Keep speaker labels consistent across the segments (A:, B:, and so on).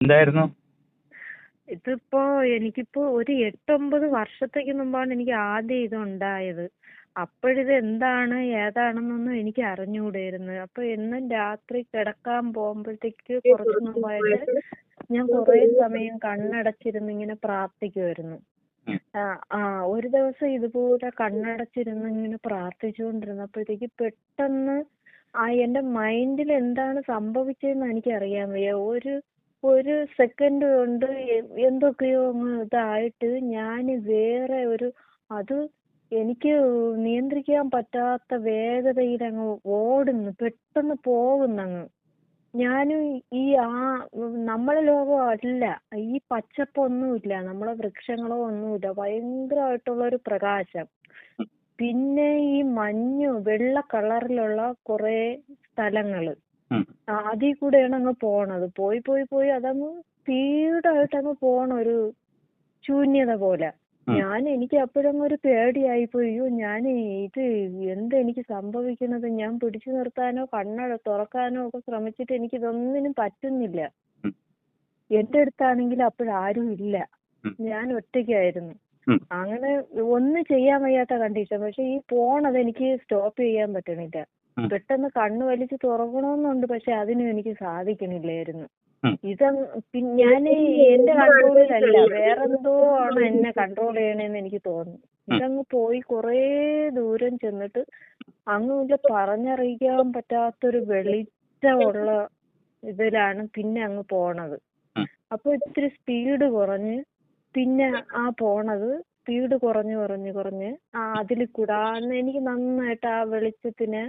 A: എന്തായിരുന്നു
B: ഇതിപ്പോ എനിക്കിപ്പോ ഒരു എട്ടൊമ്പത് വർഷത്തേക്ക് മുമ്പാണ് എനിക്ക് ആദ്യം ഇത് ഉണ്ടായത്. അപ്പോഴിത് എന്താണ് ഏതാണെന്നൊന്നും എനിക്ക് അറിഞ്ഞുകൂടായിരുന്നു അപ്പൊ എന്നും രാത്രി കിടക്കാൻ പോകുമ്പോഴത്തേക്ക് കുറച്ച് മുമ്പായിട്ട് ഞാൻ കുറേ സമയം കണ്ണടച്ചിരുന്ന് ഇങ്ങനെ പ്രാർത്ഥിക്കുമായിരുന്നു. ആ ആ ഒരു ദിവസം ഇതുപോലെ കണ്ണടച്ചിരുന്ന് ഇങ്ങനെ പ്രാർത്ഥിച്ചുകൊണ്ടിരുന്നപ്പോഴത്തേക്ക് പെട്ടെന്ന് ആ എന്റെ മൈൻഡിൽ എന്താണ് സംഭവിച്ചതെന്ന് എനിക്കറിയാൻ വയ്യ. ഒരു ഒരു സെക്കൻഡ് കൊണ്ട് എന്തൊക്കെയോ അങ്ങ് ഇതായിട്ട് ഞാൻ വേറെ ഒരു അത് എനിക്ക് നിയന്ത്രിക്കാൻ പറ്റാത്ത വേഗതയിലങ്ങ് ഓടുന്നു. പെട്ടെന്ന് പോകുന്നങ്ങ്. ഞാനും ഈ ആ നമ്മളെ ലോകം അല്ല. ഈ പച്ചപ്പൊന്നുമില്ല. നമ്മളെ വൃക്ഷങ്ങളോ ഒന്നുമില്ല. ഭയങ്കരമായിട്ടുള്ളൊരു പ്രകാശം. പിന്നെ ഈ മഞ്ഞ് വെള്ള കളറിലുള്ള കുറേ സ്ഥലങ്ങൾ.
A: ഉം.
B: ആ അതീ കൂടെയാണ് അങ്ങ് പോണത്. പോയി പോയി പോയി അതങ്ങ് സ്പീഡായിട്ടങ്ങ് പോണ ഒരു ശൂന്യത പോലെ. ഞാൻ എനിക്ക് അപ്പോഴങ്ങ് ഒരു പേടിയായിപ്പോയി. അയ്യോ ഞാൻ ഇത് എന്താ എനിക്ക് സംഭവിക്കുന്നത്? ഞാൻ പിടിച്ചു നിർത്താനോ കണ്ണട തുറക്കാനോ ഒക്കെ ശ്രമിച്ചിട്ട് എനിക്ക് എനിക്കിതൊന്നിനും പറ്റുന്നില്ല.
A: ഉം.
B: എന്റെ അടുത്താണെങ്കിൽ അപ്പോഴാരും ഇല്ല. ഞാൻ ഒറ്റയ്ക്കായിരുന്നു. അങ്ങനെ ഒന്നും ചെയ്യാൻ വയ്യാത്ത കണ്ടീഷൻ. പക്ഷെ ഈ പോണത് എനിക്ക് സ്റ്റോപ്പ് ചെയ്യാൻ പറ്റണില്ല. പെട്ടെന്ന് കണ്ണ് വലിച്ച് തുറക്കണമെന്നുണ്ട്. പക്ഷെ അതിനും എനിക്ക് സാധിക്കണില്ലായിരുന്നു. ഇതങ്ങ് പി ഞാൻ എന്റെ കൺട്രോളിലല്ല. വേറെന്തോ ആണ് എന്നെ കൺട്രോൾ ചെയ്യണേന്ന് എനിക്ക് തോന്നുന്നു. ഇതങ്ങ് പോയി കുറേ ദൂരം ചെന്നിട്ട് അങ്ങ് പറഞ്ഞറിയിക്കാൻ പറ്റാത്തൊരു വെളിച്ചമുള്ള ഇതിലാണ് പിന്നെ അങ്ങ് പോണത്. അപ്പൊ ഇത്തിരി സ്പീഡ് കുറഞ്ഞ് പിന്നെ ആ പോണത് സ്പീഡ് കുറഞ്ഞ് കുറഞ്ഞ് കുറഞ്ഞ് ആ അതിൽ കൂടാന്ന് എനിക്ക് നന്നായിട്ട് ആ വെളിച്ചത്തിനെ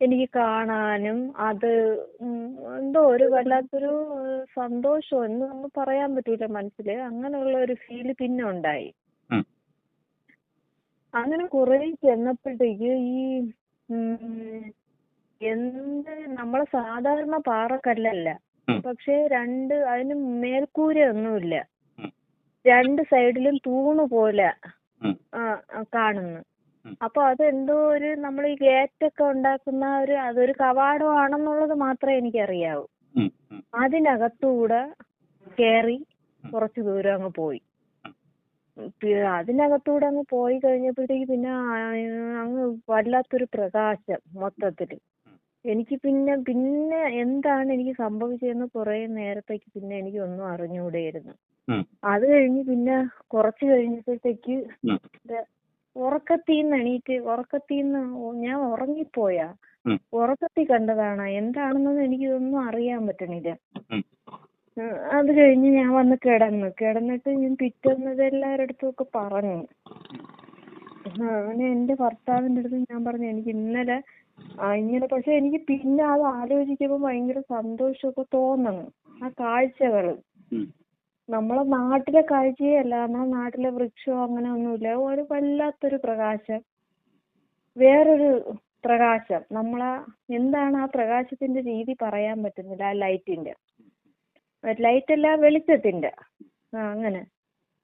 B: എനിക്ക് കാണാനും അത് എന്തോ ഒരു വല്ലാത്തൊരു സന്തോഷം ഒന്നും പറയാൻ പറ്റൂല മനസ്സിൽ. അങ്ങനെയുള്ള ഒരു ഫീൽ പിന്നെ ഉണ്ടായി. അങ്ങനെ കുറെ ചെന്നപ്പോഴത്തേക്ക് ഈ ഉം എന്ത് നമ്മളെ സാധാരണ പാറക്കല്ലല്ല. പക്ഷെ രണ്ട് അതിന് മേൽക്കൂരയൊന്നുമില്ല.
A: ഉം.
B: രണ്ട് സൈഡിലും തൂണ് പോലെ ആ കാണുന്നു. അപ്പൊ അതെന്തോ ഒരു നമ്മൾ ഈ ഗേറ്റൊക്കെ ഉണ്ടാക്കുന്ന ഒരു അതൊരു കവാടമാണെന്നുള്ളത് മാത്രമേ എനിക്കറിയാവൂ.
A: ഉം. ഉം.
B: അതിനകത്തൂടെ കേറി കുറച്ച് ദൂരം അങ്ങ് പോയി. അതിനകത്തൂടെ അങ്ങ് പോയി കഴിഞ്ഞപ്പോഴത്തേക്ക് പിന്നെ അങ്ങ് വല്ലാത്തൊരു പ്രകാശം മൊത്തത്തിൽ. എനിക്ക് പിന്നെ പിന്നെ എന്താണ് എനിക്ക് സംഭവിച്ചതെന്ന് കുറെ നേരത്തേക്ക് പിന്നെ എനിക്ക് ഒന്നും അറിഞ്ഞൂടായിരുന്നു. അത് കഴിഞ്ഞ് പിന്നെ കുറച്ച് കഴിഞ്ഞപ്പോഴത്തേക്ക് ഉറക്കത്തീന്ന് എണീറ്റ് ഉറക്കത്തീന്ന് ഞാൻ ഉറങ്ങിപ്പോയാ?
A: ഉറക്കത്തി
B: ഉറക്കത്തിൽ കണ്ടതാണ് എന്താണെന്നൊന്നും എനിക്കിതൊന്നും അറിയാൻ പറ്റണില്ല. അത് കഴിഞ്ഞ് ഞാൻ വന്ന് കിടന്നു. കിടന്നിട്ട് ഞാൻ പിറ്റേന്ന് ഇത് എല്ലാവരടുത്തും ഒക്കെ പറഞ്ഞു. അങ്ങനെ എന്റെ ഭർത്താവിന്റെ അടുത്ത് ഞാൻ പറഞ്ഞു എനിക്ക് ഇന്നലെ ഇങ്ങനെ പക്ഷെ എനിക്ക് പിന്നെ അത് ആലോചിക്കുമ്പോ ഭയങ്കര സന്തോഷമൊക്കെ തോന്നണ്. ആ
A: കാഴ്ചകൾ.
B: നമ്മളെ നാട്ടിലെ കാഴ്ചയേ അല്ല. നമ്മളെ നാട്ടിലെ വൃക്ഷമോ അങ്ങനെ ഒന്നുമില്ല. ഒരു വല്ലാത്തൊരു പ്രകാശം. വേറൊരു പ്രകാശം. നമ്മളെ എന്താണ് ആ പ്രകാശത്തിന്റെ രീതി പറയാൻ പറ്റുന്നില്ല ആ ലൈറ്റിന്റെ. ലൈറ്റല്ല വെളിച്ചത്തിന്റെ. ആ അങ്ങനെ.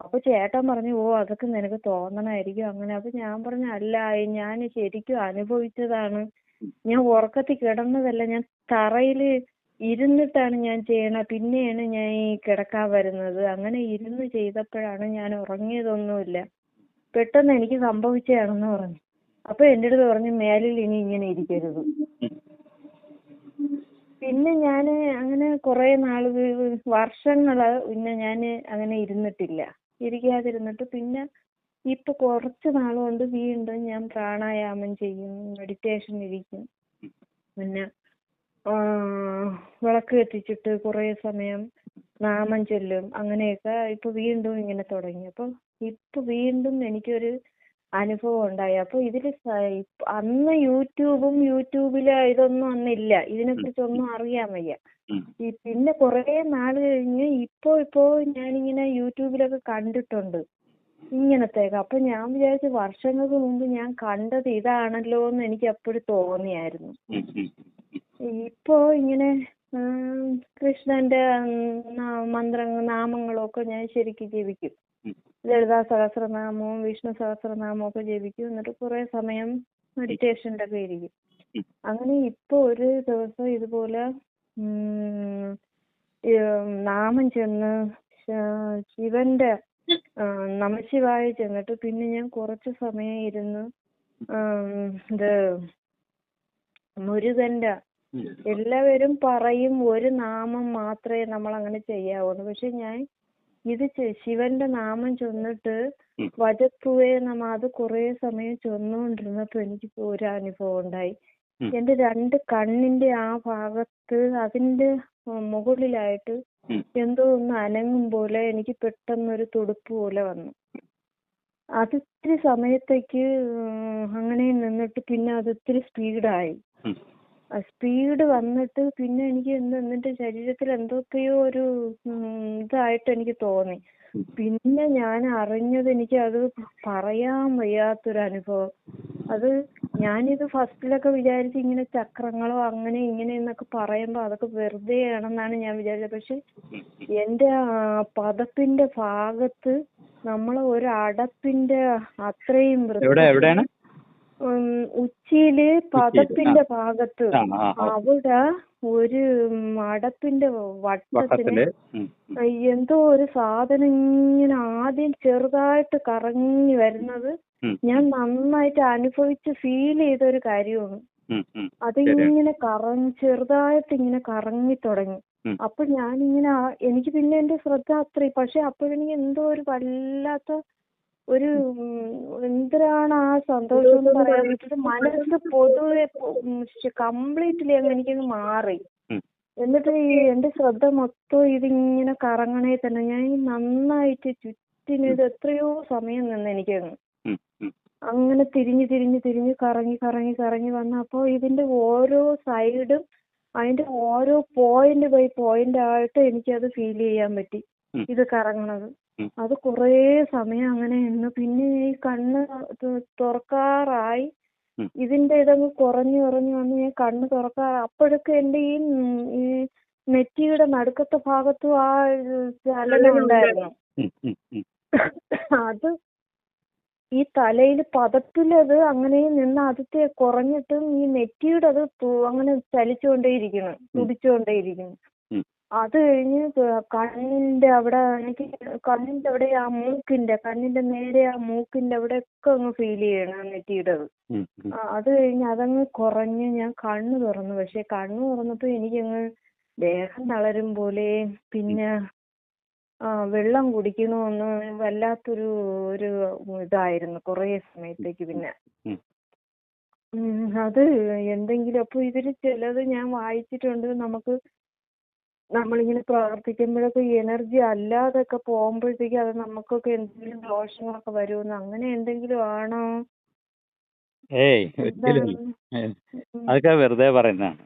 B: അപ്പൊ ചേട്ടൻ പറഞ്ഞു ഓ അതൊക്കെ നിനക്ക് തോന്നണായിരിക്കും അങ്ങനെ. അപ്പൊ ഞാൻ പറഞ്ഞു അല്ല ഞാൻ ശരിക്കും അനുഭവിച്ചതാണ്. ഞാൻ ഉറക്കത്തിൽ കിടന്നതല്ല. ഞാൻ തറയിൽ ഇരുന്നിട്ടാണ് ഞാൻ ചെയ്യണെ. പിന്നെയാണ് ഞാൻ ഈ കിടക്കാൻ വരുന്നത്. അങ്ങനെ ഇരുന്ന് ചെയ്തപ്പോഴാണ് ഞാൻ ഉറങ്ങിയതൊന്നുമില്ല. പെട്ടെന്ന് എനിക്ക് സംഭവിച്ചതാണെന്ന് പറഞ്ഞു. അപ്പൊ എന്റെ അടുത്ത് പറഞ്ഞു മേലിൽ ഇനി ഇങ്ങനെ ഇരിക്കരുത്. പിന്നെ ഞാൻ അങ്ങനെ കുറേ നാൾ വർഷങ്ങൾ പിന്നെ ഞാൻ അങ്ങനെ ഇരുന്നിട്ടില്ല. ഇരിക്കാതിരുന്നിട്ട് പിന്നെ ഇപ്പൊ കുറച്ച് നാൾ കൊണ്ട് വീണ്ടും ഞാൻ പ്രാണായാമം ചെയ്യും. മെഡിറ്റേഷൻ ഇരിക്കും. പിന്നെ വിളക്ക് കത്തിച്ചിട്ട് കുറേ സമയം നാമം ചൊല്ലും. അങ്ങനെയൊക്കെ ഇപ്പൊ വീണ്ടും ഇങ്ങനെ തുടങ്ങി. അപ്പൊ ഇപ്പൊ വീണ്ടും എനിക്കൊരു അനുഭവം ഉണ്ടായി. അപ്പൊ ഇതിൽ അന്ന് യൂട്യൂബും യൂട്യൂബിൽ ഇതൊന്നും അന്നില്ല. ഇതിനെക്കുറിച്ചൊന്നും അറിയാൻ വയ്യ. പിന്നെ കുറേ നാൾ കഴിഞ്ഞ് ഇപ്പൊ ഇപ്പൊ ഞാനിങ്ങനെ യൂട്യൂബിലൊക്കെ കണ്ടിട്ടുണ്ട്. ഇങ്ങനത്തെയൊക്കെ. അപ്പൊ ഞാൻ വിചാരിച്ചു വർഷങ്ങൾക്ക് മുമ്പ് ഞാൻ കണ്ടത് ഇതാണല്ലോന്ന് എനിക്ക് അപ്പോഴ് തോന്നിയായിരുന്നു. ഇപ്പൊ ഇങ്ങനെ കൃഷ്ണന്റെ മന്ത്രങ്ങൾ നാമങ്ങളൊക്കെ ഞാൻ ശരിക്ക് ജപിക്കും. ലളിതാ സഹസ്രനാമവും വിഷ്ണു സഹസ്രനാമവും ഒക്കെ ജപിക്കും. എന്നിട്ട് കുറേ സമയം മെഡിറ്റേഷനിലൊക്കെ ഇരിക്കും. അങ്ങനെ ഇപ്പൊ ഒരു ദിവസം ഇതുപോലെ ഉം നാമം ചെന്ന് ശിവന്റെ നമശിവായ ചെന്നിട്ട് പിന്നെ ഞാൻ കുറച്ച് സമയം ഇരുന്ന് ഇത് മുരുകന്റെ. എല്ലാവരും പറയും ഒരു നാമം മാത്രമേ നമ്മൾ അങ്ങനെ ചെയ്യാവുള്ളൂ പക്ഷെ ഞാൻ ഇത് ശിവന്റെ നാമം ചൊന്നിട്ട് വജപ്പുവേ നമ്മ അത് കുറേ സമയം ചൊന്നുകൊണ്ടിരുന്നപ്പോ എനിക്ക് ഒരു അനുഭവം ഉണ്ടായി. എന്റെ രണ്ട് കണ്ണിന്റെ ആ ഭാഗത്ത് അതിന്റെ മുകളിലായിട്ട്. എന്തോ ഒന്ന് അനങ്ങും പോലെ എനിക്ക് പെട്ടെന്നൊരു തുടുപ്പ് പോലെ വന്നു. അത് ഇത്തിരി സമയത്തേക്ക് അങ്ങനെ നിന്നിട്ട് പിന്നെ അത് ഇത്തിരി സ്പീഡായി. സ്പീഡ് വന്നിട്ട് പിന്നെ എനിക്ക് എന്തോ എന്റെ ശരീരത്തിൽ എന്തൊക്കെയോ ഒരു ഇതായിട്ട് എനിക്ക് തോന്നി. പിന്നെ ഞാൻ അറിഞ്ഞത് എനിക്ക് അത് പറയാൻ വയ്യാത്തൊരു അനുഭവം. അത് ഞാനിത് ഫസ്റ്റിലൊക്കെ വിചാരിച്ച് ഇങ്ങനെ ചക്രങ്ങളോ അങ്ങനെ ഇങ്ങനെ എന്നൊക്കെ പറയുമ്പോൾ അതൊക്കെ വെറുതെ ആണെന്നാണ് ഞാൻ വിചാരിച്ചത്. പക്ഷെ എന്റെ ആ പദത്തിന്റെ ഭാഗത്ത് നമ്മളെ ഒരു അടപ്പിന്റെ അത്രയും വൃത്തി ഉച്ചിയിൽ പദത്തിന്റെ ഭാഗത്ത്. അവിടെ ഒരു
A: മടത്തിന്റെ വട്ടത്തിൽ.
B: എന്തോ ഒരു സാധനം ഇങ്ങനെ ആദ്യം ചെറുതായിട്ട് കറങ്ങി വരുന്നത് ഞാൻ നന്നായിട്ട് അനുഭവിച്ച് ഫീൽ ചെയ്ത ഒരു കാര്യമാണ്
A: അത് ഇങ്ങനെ
B: അതിങ്ങനെ കറങ്ങി ചെറുതായിട്ട് ഇങ്ങനെ കറങ്ങി തുടങ്ങി. അപ്പൊ ഞാനിങ്ങനെ എനിക്ക് പിന്നെ എന്റെ ശ്രദ്ധ അത്രയും പക്ഷെ അപ്പോഴെനിക്ക് എന്തോ ഒരു വല്ലാത്ത ഒരു എന്തരാണ് എന്തിനാണ് ആ സന്തോഷം എന്ന് പറയാൻ പറ്റില്ല. മനസ്സ് പൊതുവെ കംപ്ലീറ്റ്ലി അങ്ങ് എനിക്കങ്ങ് മാറി എന്നിട്ട് ഈ എന്റെ ശ്രദ്ധ മൊത്തം ഇതിങ്ങനെ കറങ്ങണേ തന്നെ. ഞാൻ നന്നായിട്ട് ചുറ്റിന് എത്രയോ സമയം നിന്ന് എനിക്കങ്ങ്. അങ്ങനെ തിരിഞ്ഞ് തിരിഞ്ഞ് തിരിഞ്ഞ് കറങ്ങി കറങ്ങി കറങ്ങി വന്നപ്പോ ഇതിന്റെ ഓരോ സൈഡും അതിന്റെ ഓരോ പോയിന്റ് ബൈ പോയിന്റ് ആയിട്ട് എനിക്കത് ഫീൽ ചെയ്യാൻ പറ്റി. ഇത് കറങ്ങണത്. അത് കുറേ സമയം അങ്ങനെ നിന്ന്. പിന്നെ ഈ കണ്ണ് തുറക്കാറായി. ഇതിന്റെ ഇതങ്ങ് കുറഞ്ഞു കുറഞ്ഞു വന്ന് ഞാൻ കണ്ണ് തുറക്കാ അപ്പോഴൊക്കെ എന്റെ ഈ ഈ നെറ്റിയുടെ നടുക്കത്തെ ഭാഗത്തും ആ
A: ചലനമുണ്ടായിരുന്നു.
B: അത് ഈ തലയിൽ പദത്തിലത് അങ്ങനെ നിന്ന് ആദ്യത്തെ കുറഞ്ഞിട്ടും ഈ നെറ്റിയുടെ അത് അങ്ങനെ തുടിച്ചുകൊണ്ടേയിരിക്കുന്നു.
A: ഉം.
B: അത് കഴിഞ്ഞ് കണ്ണിന്റെ അവിടെ എനിക്ക് കണ്ണിന്റെ അവിടെ ആ മൂക്കിന്റെ കണ്ണിന്റെ നേരെ ആ മൂക്കിന്റെ അവിടെ ഒക്കെ അങ്ങ് ഫീൽ ചെയ്യണം ആ. അത് കഴിഞ്ഞ് അതങ്ങ് കുറഞ്ഞ് ഞാൻ കണ്ണ് തുറന്നു. പക്ഷെ കണ്ണ് തുറന്നപ്പോ എനിക്കങ്ങ് ദേഹം തളരും പോലെ പിന്നെ ആ വെള്ളം കുടിക്കണമെന്ന് വല്ലാത്തൊരു ഒരു ഇതായിരുന്നു കുറേ സമയത്തേക്ക് പിന്നെ. അത് എന്തെങ്കിലും അപ്പൊ ഇവർ ചിലത് ഞാൻ വായിച്ചിട്ടുണ്ട്. നമുക്ക് നമ്മളിങ്ങനെ പ്രവർത്തിക്കുമ്പോഴൊക്കെ എനർജി അല്ലാതൊക്കെ പോകുമ്പോഴത്തേക്ക് അത് നമുക്കൊക്കെ എന്തെങ്കിലും ദോഷങ്ങളൊക്കെ വരുമെന്ന് അങ്ങനെ എന്തെങ്കിലും ആണോ?
A: ഏയ് ഒരിക്കലും. അതൊക്കെ വെറുതെ പറയുന്നതാണ്.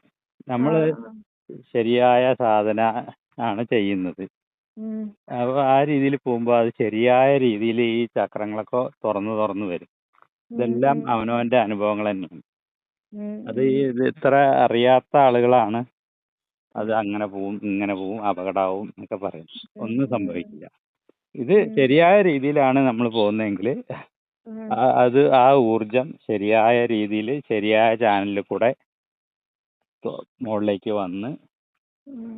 A: നമ്മൾ
B: ആ,
A: ശരിയായ സാധന ആണ് ചെയ്യുന്നത്.
B: ഉം,
A: അപ്പോൾ ആ രീതിയിൽ പോകുമ്പോൾ അത് ശരിയായ രീതിയിൽ ഈ ചക്രങ്ങളൊക്കെ തുറന്നു തുറന്നു വരും. ഇതെല്ലാം അവനവന്റെ അനുഭവങ്ങൾ തന്നെയാണ്. അത് ഇത് ഇത്ര അറിയാത്ത ആളുകളാണ് അത് അങ്ങനെ പോവും ഇങ്ങനെ പോവും അപകടമാവും എന്നൊക്കെ പറയും. ഒന്നും സംഭവിക്കില്ല. ഇത് ശരിയായ രീതിയിലാണ് നമ്മൾ പോകുന്നതെങ്കിൽ അത് ആ ഊർജം ശരിയായ രീതിയിൽ ശരിയായ ചാനലിൽ കൂടെ മുകളിലേക്ക് വന്ന്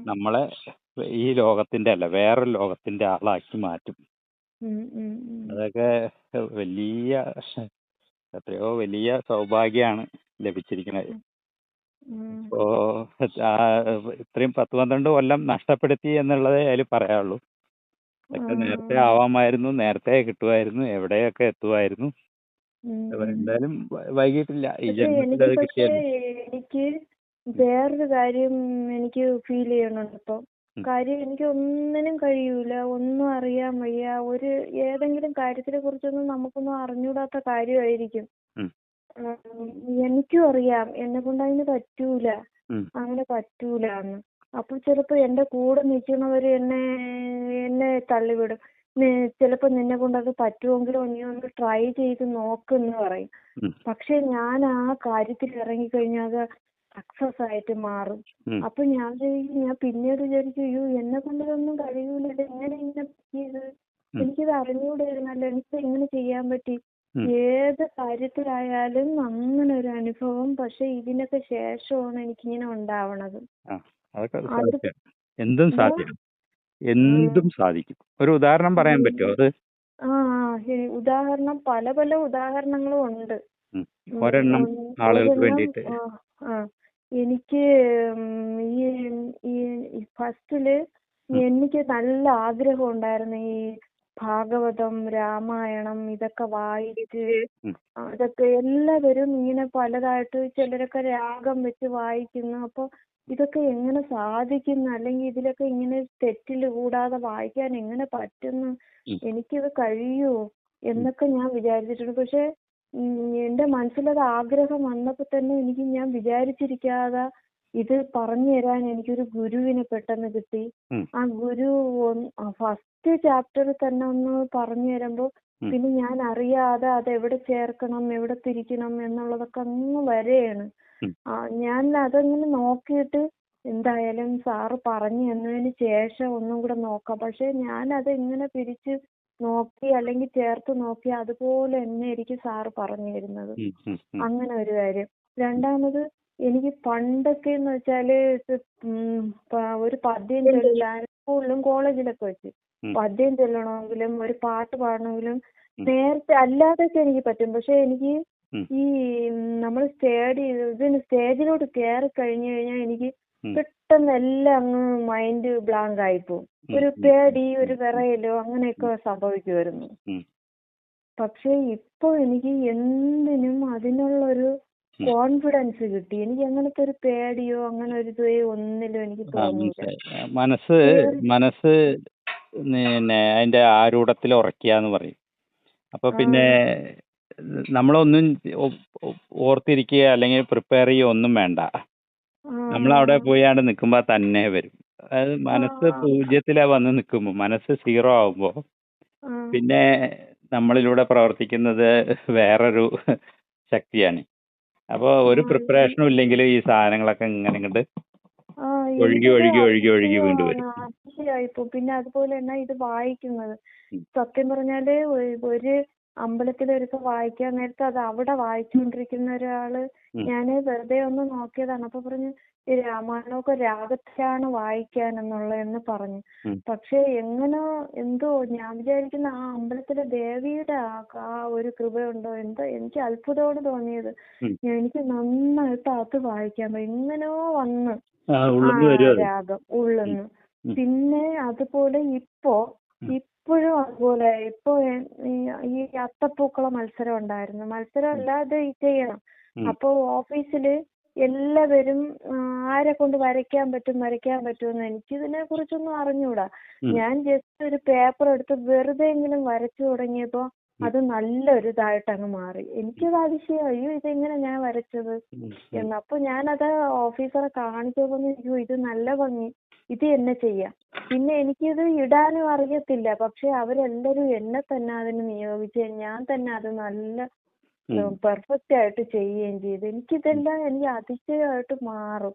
A: നമ്മളെ ഈ ലോകത്തിന്റെ അല്ല വേറെ ലോകത്തിന്റെ ആളാക്കി മാറ്റും. അതൊക്കെ വലിയ എത്രയോ വലിയ സൗഭാഗ്യമാണ് ലഭിച്ചിരിക്കുന്നത്. ഇപ്പോ ഇത്രയും പത്ത് പന്ത്രണ്ട് കൊല്ലം നഷ്ടപ്പെടുത്തി എന്നുള്ളതേ അതിൽ പറയാനുള്ളൂ അതൊക്കെ നേരത്തെ ആവാമായിരുന്നു നേരത്തെ കിട്ടുമായിരുന്നു എവിടെയൊക്കെ എത്തുമായിരുന്നു. എന്തായാലും വൈകിട്ടില്ല. ഈ ജന്മത്തിൽ
B: എനിക്ക്
A: അത് കിട്ടിയാലും.
B: എനിക്ക് വേറൊരു കാര്യം എനിക്ക് ഫീൽ ചെയ്യണുണ്ട് ഇപ്പൊ. കാര്യം എനിക്ക് ഒന്നിനും കഴിയൂല ഒന്നും അറിയാൻ വയ്യ. ഒരു ഏതെങ്കിലും കാര്യത്തിനെ കുറിച്ചൊന്നും നമുക്കൊന്നും അറിഞ്ഞൂടാത്ത കാര്യമായിരിക്കും. എനിക്കും അറിയാം. എന്നെ കൊണ്ട് അതിന് പറ്റൂല. അങ്ങനെ പറ്റൂല എന്ന് അപ്പൊ ചിലപ്പോ എന്റെ കൂടെ നിൽക്കുന്നവര് എന്നെ എന്നെ തള്ളിവിടും. ചിലപ്പോ നിന്നെ കൊണ്ട് അത് പറ്റുമെങ്കിലോ നീ ഒന്ന് ട്രൈ ചെയ്ത് നോക്ക് എന്ന് പറയും പക്ഷേ ഞാൻ ആ കാര്യത്തിൽ ഇറങ്ങിക്കഴിഞ്ഞാൽ അത് സക്സസ് ആയിട്ട് മാറും. അപ്പൊ ഞാൻ വിചാരിക്കും ഞാൻ പിന്നീട് വിചാരിക്കും അയ്യോ എന്നെ കൊണ്ട് ഇതൊന്നും കഴിയൂല എങ്ങനെ ഇങ്ങനെ പറ്റിയത്?
A: എനിക്ക്
B: എനിക്കിത് അറിഞ്ഞൂടായിരുന്നല്ലോ എനിക്ക് എങ്ങനെ ചെയ്യാൻ പറ്റി. ഏത് കാര്യത്തിലായാലും അങ്ങനെ ഒരു അനുഭവം പക്ഷെ ഇതിനൊക്കെ ശേഷമാണ് എനിക്കിങ്ങനെ ഉണ്ടാവണത്. അത്
A: എന്തും? സാധ്യം എന്തും സാധിക്കും. ഒരു ഉദാഹരണം പറയാൻ പറ്റുമോ അത്?
B: ആ ഉദാഹരണം പല പല ഉദാഹരണങ്ങളും ഉണ്ട്.
A: ഒരെണ്ണം ആളുകൾക്ക് വേണ്ടിയിട്ട്.
B: ആ എനിക്ക് ഈ ഈ ഫസ്റ്റിൽ എനിക്ക് നല്ല ആഗ്രഹം ഉണ്ടായിരുന്നു ഈ ഭാഗവതം രാമായണം ഇതൊക്കെ വായിച്ച്. അതൊക്കെ എല്ലാവരും ഇങ്ങനെ പലതായിട്ട് ചിലരൊക്കെ രാഗം വെച്ച് വായിക്കുന്നു. അപ്പൊ ഇതൊക്കെ എങ്ങനെ സാധിക്കുന്നു? അല്ലെങ്കിൽ ഇതിലൊക്കെ ഇങ്ങനെ തെറ്റിൽ കൂടാതെ വായിക്കാൻ എങ്ങനെ പറ്റുന്നു. എനിക്കിത് കഴിയോ എന്നൊക്കെ ഞാൻ വിചാരിച്ചിട്ടുണ്ട്. പക്ഷെ എന്റെ മനസ്സിലത് ആഗ്രഹം വന്നപ്പോൾ തന്നെ എനിക്ക് ഞാൻ വിചാരിച്ചിരിക്കാതെ ഇത് പറഞ്ഞു തരാൻ എനിക്കൊരു ഗുരുവിനെ പെട്ടെന്ന് കിട്ടി. ആ ഗുരു ഫസ്റ്റ് ചാപ്റ്ററിൽ തന്നെ ഒന്ന് പറഞ്ഞു
A: തരുമ്പോ.
B: പിന്നെ ഞാൻ അറിയാതെ അത് എവിടെ ചേർക്കണം എവിടെ തിരിക്കണം എന്നുള്ളതൊക്കെ അങ്ങ് വരെയാണ്. ഞാൻ അതങ്ങനെ നോക്കിയിട്ട് എന്തായാലും സാറ് പറഞ്ഞു തന്നതിന് ശേഷം ഒന്നും കൂടെ നോക്കാം. പക്ഷെ ഞാൻ അത് ഇങ്ങനെ പിരിച്ച് നോക്കി അല്ലെങ്കിൽ ചേർത്ത് നോക്കി അതുപോലെ തന്നെ ആയിരിക്കും സാറ് പറഞ്ഞു തരുന്നത്. അങ്ങനെ ഒരു കാര്യം. രണ്ടാമത് എനിക്ക് പണ്ടൊക്കെ എന്ന് വെച്ചാൽ ഒരു പദ്യം ചൊല്ലാൻ സ്കൂളിലും കോളേജിലൊക്കെ വെച്ച്. പദ്യം ചൊല്ലണമെങ്കിലും ഒരു പാട്ട് പാടണമെങ്കിലും നേരത്തെ അല്ലാതൊക്കെ എനിക്ക് പറ്റും പക്ഷെ എനിക്ക് ഈ നമ്മൾ സ്റ്റേഡി ഇതിന് സ്റ്റേജിലോട്ട് കയറി കഴിഞ്ഞു കഴിഞ്ഞാൽ എനിക്ക്. പെട്ടെന്ന് എല്ലാം അങ്ങ് മൈൻഡ് ബ്ലാങ്ക് ആയിപ്പോവും
A: പോകും.
B: ഒരു പേടി ഒരു വിറയലോ അങ്ങനെയൊക്കെ സംഭവിക്കുമായിരുന്നു. പക്ഷെ ഇപ്പൊ എനിക്ക് എന്തിനും അതിനുള്ളൊരു. കോൺഫിഡൻസ് കിട്ടി. എനിക്ക് അങ്ങനത്തെ ഒരു പേടിയോ അങ്ങനെ ഒരു ഇതോ ഒന്നിലും എനിക്ക് തോന്നിയില്ല.
A: മനസ്സ് മനസ്സ് പിന്നെ അതിന്റെ ആരൂഢത്തിൽ ഉറക്കിയാന്ന് പറയും. അപ്പൊ പിന്നെ നമ്മളൊന്നും ഓർത്തിരിക്കുക അല്ലെങ്കിൽ പ്രിപ്പയർ ചെയ്യുക ഒന്നും വേണ്ട. നമ്മൾ അവിടെ പോയാണ്ട് നിൽക്കുമ്പോൾ തന്നെ വരും. അതായത് മനസ്സ്. പൂജ്യത്തിലാ വന്ന് നിൽക്കുമ്പോൾ മനസ്സ് സീറോ ആവുമ്പോൾ പിന്നെ നമ്മളിലൂടെ പ്രവർത്തിക്കുന്നത് വേറൊരു ശക്തിയാണ്. അപ്പോൾ ഒരു പ്രിപ്പറേഷനും ഇല്ലെങ്കിൽ ഈ സാധനങ്ങളൊക്കെ ഇങ്ങനെ ഇങ്ങോട്ട് ഒഴുകി ഒഴുകി ഒഴുകി ഒഴുകി വീണ്ടും വരും.
B: അതിശയമാണ്, പിന്നെ അതുപോലെ തന്നെ ഇത് വായിക്കുന്നത്. സത്യം പറഞ്ഞാൽ ഒ- ഒരു അമ്പലത്തിലൊരുക്കെ വായിക്കാൻ നേരത്ത് അത് അവിടെ വായിച്ചുകൊണ്ടിരിക്കുന്ന
A: ഒരാൾ.
B: ഞാൻ വെറുതെ ഒന്ന് നോക്കിയതാണ്. അപ്പൊ പറഞ്ഞു ഈ രാമായണമൊക്കെ രാഗത്തിലാണ് വായിക്കാൻ എന്നുള്ളതെന്ന് പറഞ്ഞു പക്ഷേ എങ്ങനോ എന്തോ ഞാൻ വിചാരിക്കുന്ന ആ അമ്പലത്തിലെ ദേവിയുടെ ആ ഒരു കൃപയുണ്ടോ? എന്തോ എനിക്ക് അത്ഭുതമാണ് തോന്നിയത്. ഞാൻ- എനിക്ക് നന്നായിട്ട് അത് വായിക്കാൻ പറ്റും എങ്ങനെയോ വന്ന്
A: ആ
B: രാഗം ഉള്ളുന്ന്. പിന്നെ അതുപോലെ ഇപ്പോ അതുപോലെ ഇപ്പൊ ഈ- അത്തപ്പൂക്കള മത്സരം ഉണ്ടായിരുന്നു. മത്സരം അല്ലാതെ ഈ ചെയ്യണം. അപ്പൊ ഓഫീസിൽ എല്ലാവരും ആ, ആരെ കൊണ്ട് വരയ്ക്കാൻ പറ്റും വരയ്ക്കാൻ പറ്റുമെന്ന് എനിക്കിതിനെ കുറിച്ചൊന്നും അറിഞ്ഞൂടാ. ഞാൻ ജസ്റ്റ് ഒരു പേപ്പർ എടുത്ത് വെറുതെ എങ്കിലും വരച്ചു തുടങ്ങിയപ്പോ അത് നല്ലൊരു ഇതായിട്ട് അങ്ങ് മാറി. എനിക്കത് അതിശയം അയ്യോ ഇതെങ്ങനെ ഞാൻ വരച്ചത്. എന്ന് അപ്പൊ ഞാനത് ഓഫീസറെ കാണിച്ചപ്പോ അയ്യോ ഇത് നല്ല ഭംഗി. ഇത് എന്നെ ചെയ്യാം. പിന്നെ എനിക്കിത് ഇടാനും അറിയത്തില്ല. പക്ഷെ അവരെല്ലാരും എന്നെ തന്നെ അതിന് നിയോഗിച്ച് ഞാൻ തന്നെ അത് നല്ല പെർഫെക്റ്റ് ആയിട്ട് ചെയ്യുകയും ചെയ്തു. എനിക്കിതെല്ലാം എനിക്ക് അതിശയമായിട്ട് മാറും.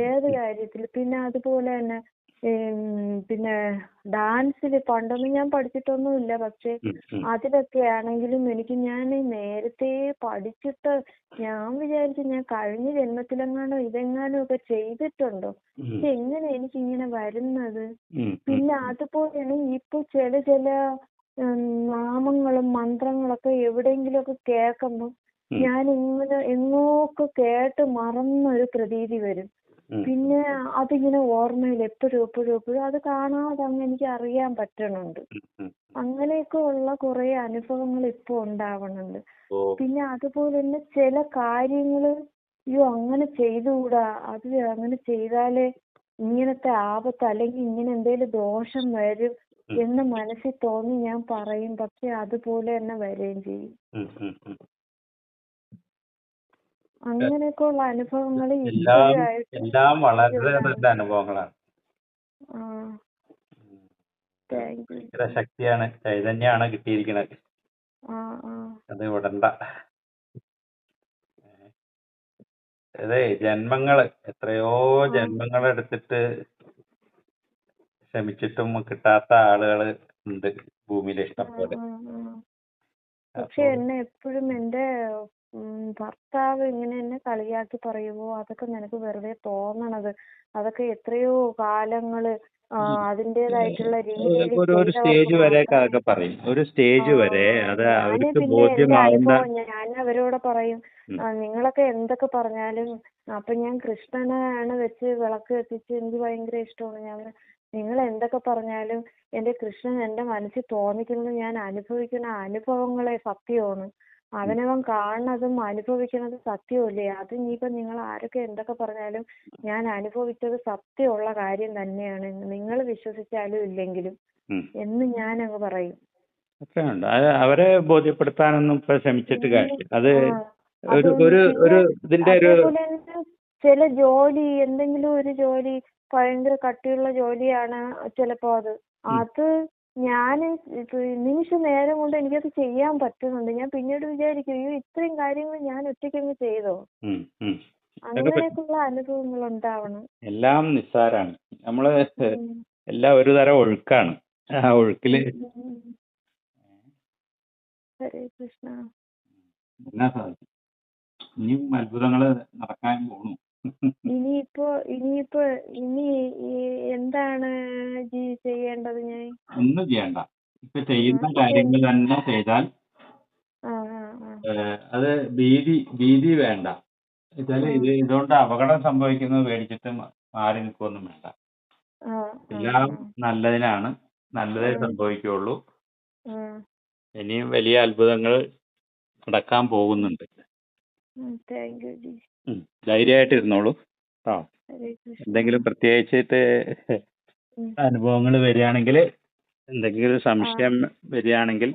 B: ഏത് കാര്യത്തിൽ പിന്നെ അതുപോലെ തന്നെ പിന്നെ ഡാൻസിൽ പണ്ടൊന്നും ഞാൻ പഠിച്ചിട്ടൊന്നുമില്ല പക്ഷെ. അതിലൊക്കെ ആണെങ്കിലും എനിക്ക് ഞാൻ നേരത്തെ പഠിച്ചിട്ട് ഞാൻ വിചാരിച്ചു ഞാൻ കഴിഞ്ഞ ജന്മത്തിലെങ്ങാണ്ടോ ഇതെങ്ങാനും ഒക്കെ ചെയ്തിട്ടുണ്ടോ
A: ഉം.
B: പക്ഷെ എങ്ങനെ എനിക്ക് ഇങ്ങനെ വരുന്നത്. പിന്നെ അതുപോലെയാണ് ഇപ്പൊ ചില ചില നാമങ്ങളും മന്ത്രങ്ങളൊക്കെ എവിടെയെങ്കിലുമൊക്കെ. ഞാൻ ഇങ്ങനെ എങ്ങോക്കെ കേട്ട് മറന്നൊരു പ്രതീതി വരും. പിന്നെ അതിങ്ങനെ ഓർമ്മയിൽ എപ്പോഴും എപ്പോഴും എപ്പോഴും അത് കാണാതെ അങ്ങ് എനിക്ക് അറിയാൻ പറ്റണുണ്ട്. അങ്ങനെയൊക്കെ ഉള്ള കുറെ അനുഭവങ്ങൾ ഇപ്പൊ ഉണ്ടാവണുണ്ട്. പിന്നെ അതുപോലെ തന്നെ ചില കാര്യങ്ങൾ അയ്യോ അങ്ങനെ ചെയ്തുകൂടാ അത് അങ്ങനെ ചെയ്താലേ ഇങ്ങനത്തെ ആപത്ത് അല്ലെങ്കിൽ ഇങ്ങനെ എന്തേലും ദോഷം വരും എന്ന് മനസ്സിൽ തോന്നി ഞാൻ പറയും. പക്ഷെ അതുപോലെ തന്നെ വരികയും ചെയ്യും.
A: ഉം. ഉം. ഉം.
B: അങ്ങനെയൊക്കെ ഉള്ള അനുഭവങ്ങൾ
A: എല്ലാം
B: ഇപ്പോഴായിട്ട്
A: എല്ലാം വളരെ നല്ല അനുഭവങ്ങളാണ് ശക്തിയാണ് ചൈതന്യാണ് കിട്ടിയിരിക്കുന്നത് അത് വിടണ്ട അതെ ജന്മങ്ങൾ എത്രയോ
B: ജന്മങ്ങൾ
A: എടുത്തിട്ട് ശ്രമിച്ചിട്ടും കിട്ടാത്ത ആളുകൾ ഉണ്ട് ഭൂമിയിൽ
B: ആ,
A: ഇഷ്ടം പോലെ
B: ആ, ആ. പക്ഷെ എന്നെ എപ്പോഴും എന്റെ ഉം, ഭർത്താവ് ഇങ്ങനെ എന്നെ കളിയാക്കി പറയുമോ അതൊക്കെ നിനക്ക് വെറുതെ തോന്നണത്. അതൊക്കെ എത്രയോ കാലങ്ങൾ ആ, അതിന്റേതായിട്ടുള്ള
A: സ്റ്റേജ് വരെ അതൊക്കെ പറയും. ഞാൻ
B: പിന്നെ എന്റെ അനുഭവം. നിങ്ങളൊക്കെ എന്തൊക്കെ പറഞ്ഞാലും അപ്പൊ ഞാൻ കൃഷ്ണനാണ് വെച്ച് വിളക്ക് കത്തിച്ച് എനിക്ക് ഭയങ്കര ഇഷ്ടമാണ്. ഞാൻ പറയും, നിങ്ങൾ എന്തൊക്കെ പറഞ്ഞാലും എന്റെ കൃഷ്ണൻ എന്റെ മനസ്സിൽ തോന്നിക്കുന്നത് ഞാൻ അനുഭവിക്കുന്ന അനുഭവങ്ങളെ സത്യമാണ്. അവനവൻ കാണുന്നതും അനുഭവിക്കുന്നതും സത്യമല്ലേ? അത് ഇനിയിപ്പോ നിങ്ങൾ ആരൊക്കെ എന്തൊക്കെ പറഞ്ഞാലും ഞാൻ അനുഭവിച്ചത് സത്യമുള്ള കാര്യം തന്നെയാണ്. നിങ്ങൾ വിശ്വസിച്ചാലും ഇല്ലെങ്കിലും എന്ന് ഞാൻ അങ്ങ് പറയും.
A: ഒക്കെയുണ്ട് അത് അവരെ ബോധ്യപ്പെടുത്താനൊന്നും ഇപ്പൊ ശ്രമിച്ചിട്ട് കാര്യമില്ല. അത് ഒരു ഒരു ഒരു ഇതിന്റെ ഒരു
B: ചില ജോലി എന്തെങ്കിലും ഒരു ജോലി ഭയങ്കര കട്ടിയുള്ള ജോലിയാണ് ചിലപ്പോ അത്. അത് ഞാൻ നിമിഷ നേരം കൊണ്ട് എനിക്കത് ചെയ്യാൻ പറ്റുന്നുണ്ട്. ഞാൻ പിന്നീട് വിചാരിക്കും അയ്യോ ഇത്രയും കാര്യങ്ങൾ ഞാൻ ഒറ്റയ്ക്കങ്ങ് ചെയ്തോ. അങ്ങനെയൊക്കെയുള്ള അനുഭവങ്ങൾ ഉണ്ടാവണം
A: എല്ലാം നിസ്സാരാണ്.
B: നമ്മൾ.
A: എല്ലാം ഒരു തരം ഒഴുക്കാണ്. ആ
B: ഒഴുക്കിൽ. ഹരേ കൃഷ്ണ.
A: എന്നാ സാധിക്കും. ഇനിയും അത്ഭുതങ്ങൾ നടക്കാൻ പോണു.
B: ഇനിയിപ്പോ ഇനിയിപ്പോ ഇനി എന്താണ് ജി ചെയ്യേണ്ടത് ഞാൻ?
A: ഒന്നും ചെയ്യണ്ട. ഇപ്പൊ ചെയ്യുന്ന കാര്യങ്ങൾ തന്നെ ചെയ്താൽ അത് ഭീതി ഭീതി വേണ്ട. വെച്ചാൽ ഇത് ഇതുകൊണ്ട് അപകടം സംഭവിക്കുന്നത് പേടിച്ചിട്ട് മാറി നിൽക്കൊന്നും വേണ്ട. എല്ലാം നല്ലതിനാണ്. നല്ലതേ. സംഭവിക്കുള്ളൂ ഇനിയും വലിയ അത്ഭുതങ്ങൾ നടക്കാൻ പോകുന്നുണ്ട്.
B: Thank you.
A: ധൈര്യമായിട്ട് ഇരുന്നോളൂ
B: കേട്ടോ
A: എന്തെങ്കിലും പ്രത്യേകിച്ചിട്ട്. അനുഭവങ്ങൾ വരികയാണെങ്കിൽ എന്തെങ്കിലും സംശയം വരികയാണെങ്കിൽ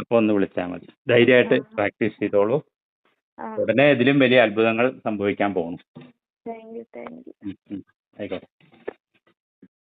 A: അപ്പൊ ഒന്ന് വിളിച്ചാൽ മതി. ധൈര്യമായിട്ട് പ്രാക്ടീസ് ചെയ്തോളൂ. ഉടനെ ഇതിലും വലിയ അത്ഭുതങ്ങൾ സംഭവിക്കാൻ പോകുന്നു. ആയിക്കോട്ടെ.